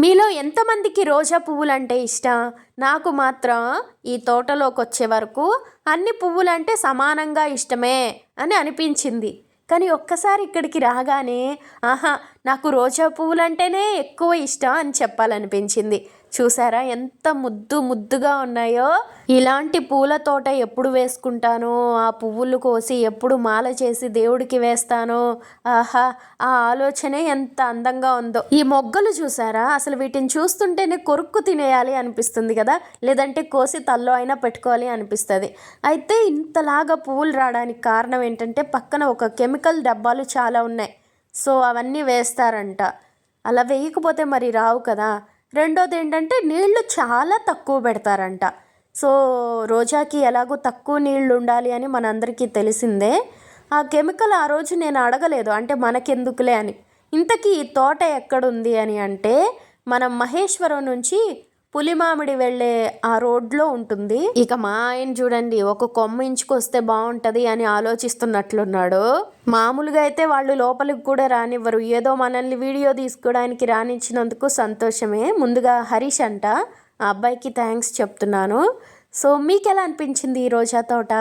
మీలో ఎంతమందికి రోజా పువ్వులంటే ఇష్టం? నాకు మాత్రం ఈ తోటలోకి వచ్చే వరకు అన్ని పువ్వులంటే సమానంగా ఇష్టమే అని అనిపించింది. కానీ ఒక్కసారి ఇక్కడికి రాగానే ఆహా నాకు రోజా పువ్వులంటేనే ఎక్కువ ఇష్టం అని చెప్పాలనిపించింది. చూసారా ఎంత ముద్దు ముద్దుగా ఉన్నాయో. ఇలాంటి పూల తోట ఎప్పుడు వేసుకుంటానో ఆ పువ్వులు కోసి ఎప్పుడు మాల చేసి దేవుడికి వేస్తానో ఆహా ఆ ఆలోచనే ఎంత అందంగా ఉందో. ఈ మొగ్గలు చూసారా? అసలు వీటిని చూస్తుంటేనే కొరుక్కు తినేయాలి అనిపిస్తుంది కదా. లేదంటే కోసి తల్లో అయినా పెట్టుకోవాలి అనిపిస్తుంది. అయితే ఇంతలాగా పువ్వులు రావడానికి కారణం ఏంటంటే పక్కన ఒక కెమికల్ డబ్బాలు చాలా ఉన్నాయి. సో అవన్నీ వేస్తారంట. అలా వేయకపోతే మరి రావు కదా. రెండోది ఏంటంటే నీళ్ళు చాలా తక్కువ పెడతారంట. సో రోజాకి ఎలాగో తక్కువ నీళ్ళు ఉండాలి అని మనందరికీ తెలిసిందే. ఆ కెమికల్ ఆ రోజు నేను అడగలేదు. అంటే మనకెందుకులే అని. ఇంతకీ ఈ తోట ఎక్కడుంది అని అంటే మనం మహేశ్వరం నుంచి పులిమామిడి వెళ్ళే ఆ రోడ్లో ఉంటుంది. ఇక మా ఆయన చూడండి ఒక కొమ్మ ఇంచుకొస్తే బాగుంటుంది అని ఆలోచిస్తున్నట్లున్నాడు. మామూలుగా అయితే వాళ్ళు లోపలికి కూడా రానివ్వరు. ఏదో మనల్ని వీడియో తీసుకోవడానికి రానిచ్చినందుకు సంతోషమే. ముందుగా హరీష్ అంట ఆ అబ్బాయికి థ్యాంక్స్ చెప్తున్నాను. సో మీకు ఎలా అనిపించింది ఈ రోజా తోట?